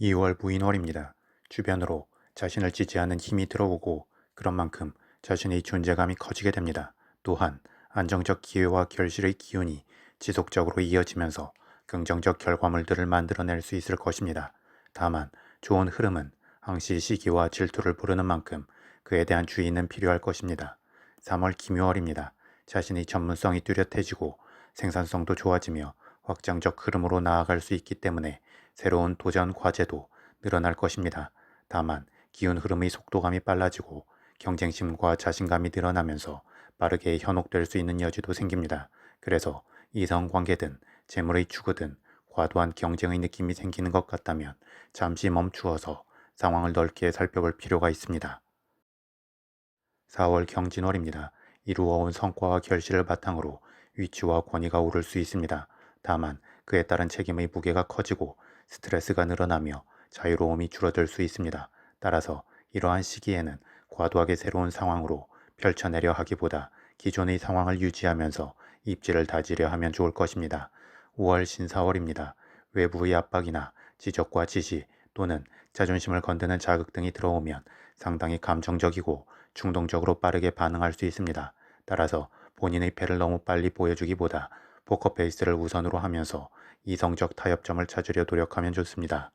2월 무인월입니다. 주변으로 자신을 지지하는 힘이 들어오고 그런 만큼 자신의 존재감이 커지게 됩니다. 또한 안정적 기회와 결실의 기운이 지속적으로 이어지면서 긍정적 결과물들을 만들어낼 수 있을 것입니다. 다만 좋은 흐름은 항시 시기와 질투를 부르는 만큼 그에 대한 주의는 필요할 것입니다. 3월 김요월입니다. 자신의 전문성이 뚜렷해지고 생산성도 좋아지며 확장적 흐름으로 나아갈 수 있기 때문에 새로운 도전 과제도 늘어날 것입니다. 다만 기운 흐름의 속도감이 빨라지고 경쟁심과 자신감이 늘어나면서 빠르게 현혹될 수 있는 여지도 생깁니다. 그래서 이성 관계든 재물의 추구든 과도한 경쟁의 느낌이 생기는 것 같다면 잠시 멈추어서 상황을 넓게 살펴볼 필요가 있습니다. 4월 경진월입니다. 이루어온 성과와 결실을 바탕으로 위치와 권위가 오를 수 있습니다. 다만 그에 따른 책임의 무게가 커지고 스트레스가 늘어나며 자유로움이 줄어들 수 있습니다. 따라서 이러한 시기에는 과도하게 새로운 상황으로 펼쳐내려 하기보다 기존의 상황을 유지하면서 입지를 다지려 하면 좋을 것입니다. 5월 신사월입니다. 외부의 압박이나 지적과 지시 또는 자존심을 건드는 자극 등이 들어오면 상당히 감정적이고 충동적으로 빠르게 반응할 수 있습니다. 따라서 본인의 패를 너무 빨리 보여주기보다 포커페이스를 우선으로 하면서 이성적 타협점을 찾으려 노력하면 좋습니다.